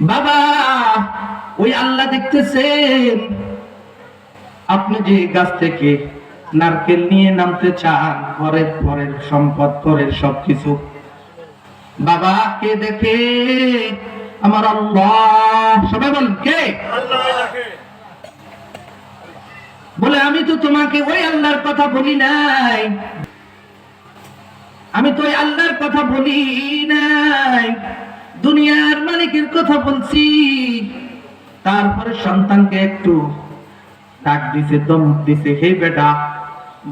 বাবা, ওই আল্লাহ দেখতেছেন। আপনি যে গাছ থেকে নারকেল নিয়ে নামতে চান পরের পরের সম্পদ পরের সবকিছু। বাবা, কে দেখে আমার আল্লাহ। সবাই বলেন কে? বলে আমি তো তোমাকে ওই আল্লাহর কথা বলি নাই। আমি তো ওই আল্লাহর কথা বলি নাই। দুনিয়ার মালিকের কথা বলছি। তারপরে সন্তানকে একটু ডাক দিছে দমক দিছে হে বেটা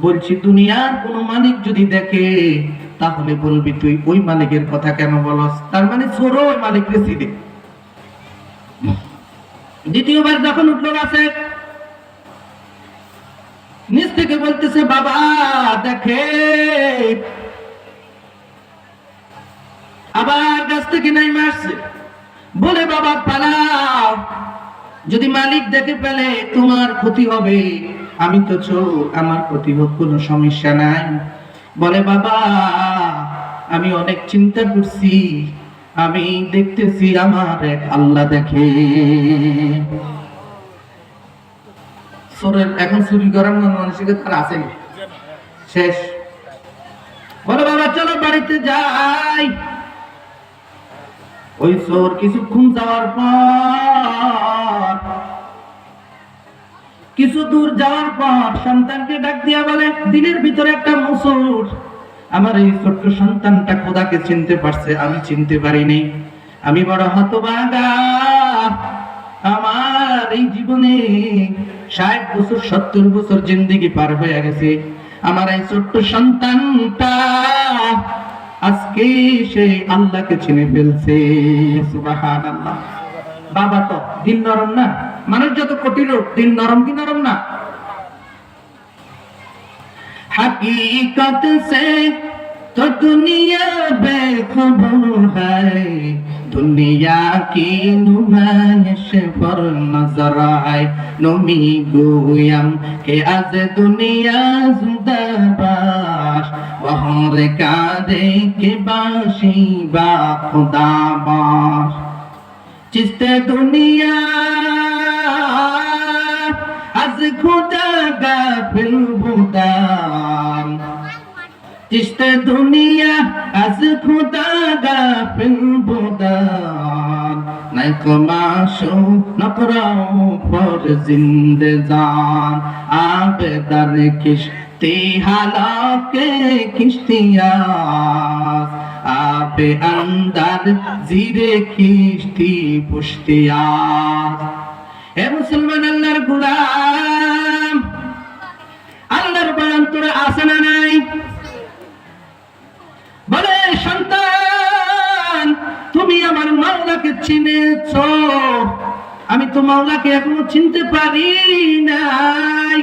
বলছি দুনিয়ার কোন মালিক যদি দেখে তাহলে বলবি তুই ওই মালিকের কথা কেন বলস? তার মানে ছোড়ো ওই মালিক রে দ্বিতীয়বার যখন উঠল আছে নিজ থেকে বলতেছে, বাবা, দেখে। আবার গাছ থেকে নাই মারছে বলে, বাবা, পালাও। যদি মালিক দেখে পেলে তোমার ক্ষতি হবে। আমি তো চোর আমার হোক কোনো সমস্যা নাই। বলে, বাবা, আমি অনেক চিন্তা করছি। আমি দেখতেছি আমার এক আল্লাহ দেখে। চোরের এখন চুরি করার মন মানসিকতা আসেনি। শেষ। বলে, বাবা, চলো বাড়িতে যাই। ওই চোর কিছুক্ষণ যাওয়ার পর কিছু দূর যাওয়ার পর সন্তানকে ডাক দিয়া বলে, দিনের ভিতরে একটা মুসুর। আমার এই ছোট্ট সন্তানটা খোদাকে চিনতে পারছে, আমি চিনতে পারিনি। আমি বড় হতবাগা। আমার এই জীবনে ষাট বছর, সত্তর বছর জিন্দিগি পার হয়ে গেছে। আমার এই ছোট্ট সন্তানটা আজকে সে আল্লাহকে চিনে ফেলছে। সুবহানাল্লাহ। বাবা তো দিন নরম না? মানুষ যত কঠিন দিন নরম কি নরম না? হকীকত সে তো দুনিয়া বেখবর হয়। দুনিয়া কি নুমাইশ পর নজর আয়। নমি গুয়াম কে আজ দুনিয়া জুদাবাস বহর কাদে কে বাসি বা খুদাবাস চিস্তে দুনিয়া। আজ খুদা গাফিল বুদাম চিস্তে দুনিয়া, আজ খুদা গাফিল বুদাম কমাশো নকরাও পর জিন্দে জান আবেদার কিস্তি হালাকে কিস্তিয়াস আপে আন্দার জিরে কিস্তি পুষ্টিয়াস হে মুসলমান আল্লাহর গুলাম, আল্লাহর বয়ান তোরা আসে না নাই? বলে, সন্তান, তুমি আমার মাওলাকে চিনেছ, আমি তো মাওলাকে এখনও চিনতে পারি নাই।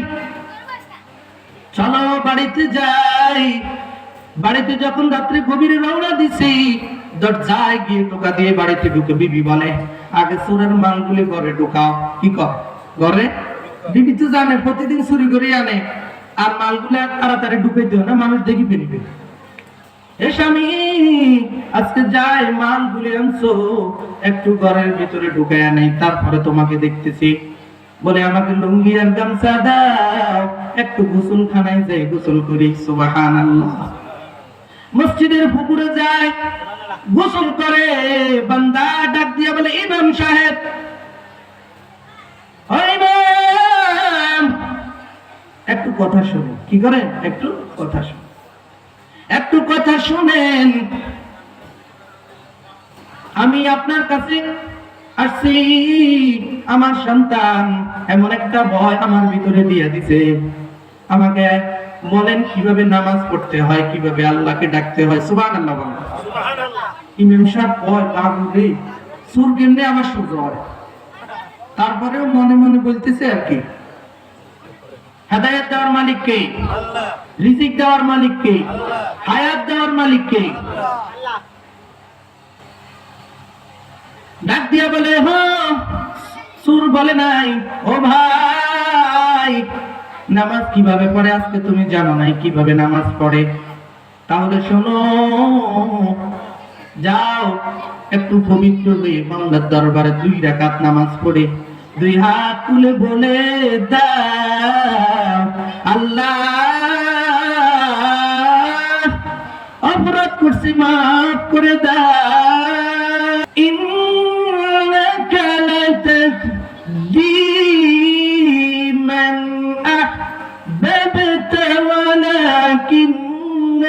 চলো বাড়িতে যাই। বাড়িতে যখন রাত্রে গভীরে রওনা দিছি, দরজায় গিয়ে টোকা দিয়ে বাড়িতে ঢুকে বিবি বলে, আগে চোরের মালগুলি ঘরে ঢুকাও। কি কর ঘরে? বিবি তো জানে, প্রতিদিন চুরি করে আনে। আর মালগুলো তাড়াতাড়ি ঢুকে দিও না, মানুষ দেখি ফেলবে। এ স্বামী, আজকে যাই মাল গুলি আনছো, একটু ঘরের ভিতরে ঢুকে আনে তারপরে তোমাকে দেখতেছি। বলে, আমাকে লুঙ্গি আর গামছা দাও, একটু গোসল খানায় যাই, গোসল করি সুবাহান মসজিদের পুকুরে যায়, গোসল করে, বান্দা ডাক দিয়া বলে, ইমাম সাহেব একটু কথা শুনুন। কি করেন? একটু কথা শুনুন। একটু কথা শুনেন। আমি আপনার কাছে আসছি, আমার সন্তান এমন একটা ভয় আমার ভিতরে দিয়ে দিছে। আমাকে বলেন কীভাবে নামাজ পড়তে হয় কীভাবে আল্লাহকে ডাকতে হয় সুবান আল্লাহ বলেন ইমাম সাহেব বাবুরে সুর কেমনে আমার সুর হয় তারপরেও মনে মনে বলতেছে আর কি। হেদায়ত দেওয়ার মালিক কে? রিজিক দেওয়ার মালিক কে? হায়াত দেওয়ার মালিক কে? ডাক দিয়া বলে হ্যাঁ সুর বলে নাই। ও ভাই নামাজ কীভাবে পড়ে আজকে তুমি জানো নাই, কীভাবে নামাজ পড়ে? তাহলে শোনো, যাও, একটু পবিত্র হয়ে বাংলার দরবারে দুই রাকাত নামাজ পড়ে। দুই হাত তুলে বলে আল্লাহ, অপরাধ করছি, মাফ করে দাও। ওয়ালাকিন্ন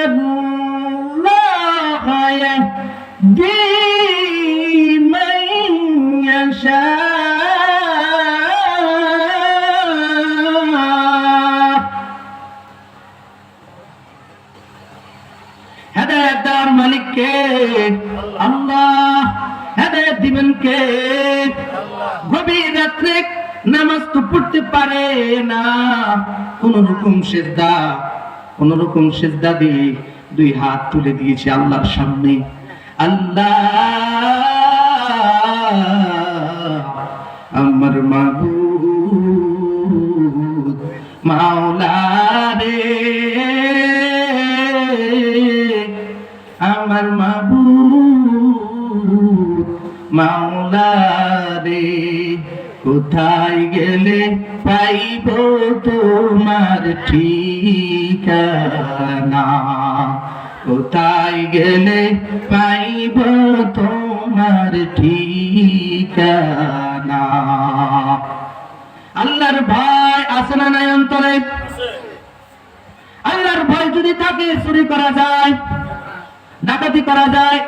আল্লাহ হেদায়ত দিবেন কে গভীর রাত্রে নামাজ তো পড়তে পারে না কোন রকম সেজদা কোন রকম সেজদা দিয়ে দুই হাত তুলে দিয়েছে আল্লাহর সামনে। আল্লাহ আমার মাবুদ মাওলা রে আমার মাবুদ মাওলা রে কোথায় গেলে পাইব তোমার ঠিকানা? কোথায় গেলে পাইব তোমার ঠিকানা? আল্লাহর ভয় আছে না নাই অন্তরে? আল্লাহর ভয় যদি তাকে চুরি করা যায়, ডাকাতি করা যায়,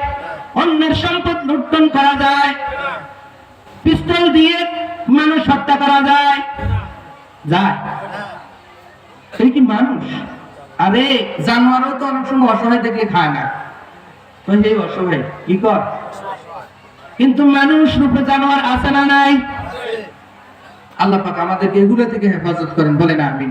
অন্যের সম্পদ লুণ্ঠন করা যায়। পিস্তল দিয়ে মানুষ হত্যা করা যায়। যায়। সেই কি মানুষ? আরে, জানোয়ারও তো অনেক সময় অসহায় দেখলে খায় না। সেই অসহায়, কি কর? কিন্তু মানুষ রূপে জানোয়ার আছে না নাই? আল্লাহ পাক আমাদেরকে এগুলো থেকে হেফাজত করেন বলে বলেন আমিন।